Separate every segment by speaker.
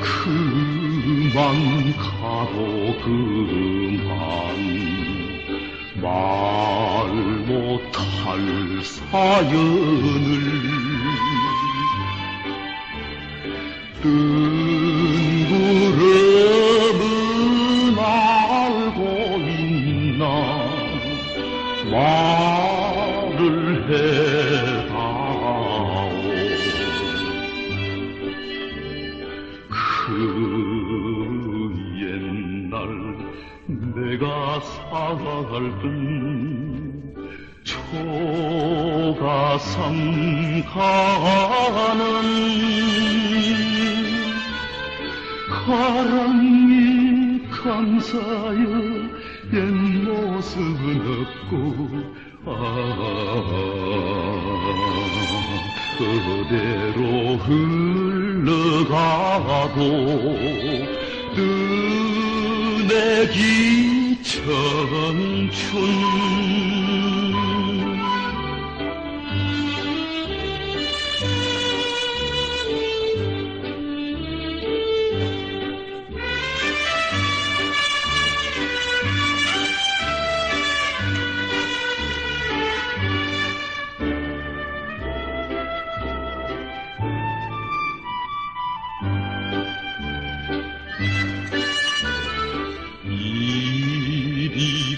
Speaker 1: 그만 가도 그만. 말 못할 사연을 뜬 구름은 알고 있나 말을 해 옛날 내가 살던 초가삼 가는 가랑이 감사여 옛 모습은 없고 아 그대로 흘러가도 뜨내기 청춘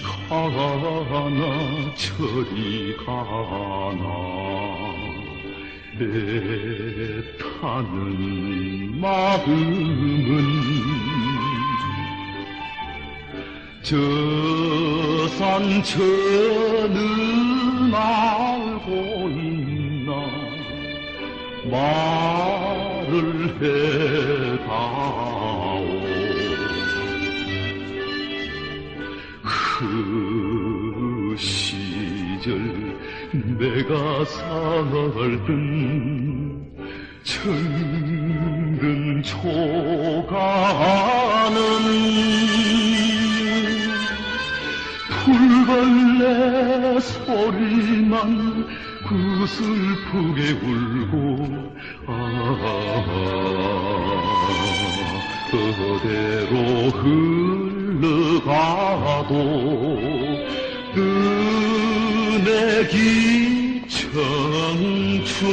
Speaker 1: 가나 저리 가나. 애타는 마음은 저산 저는 알고 있나. 말을 해다 내가 살던 청든 초가는 풀벌레 소리만 그 슬프게 울고 아 그대로 흘러가도 뜨내기 청춘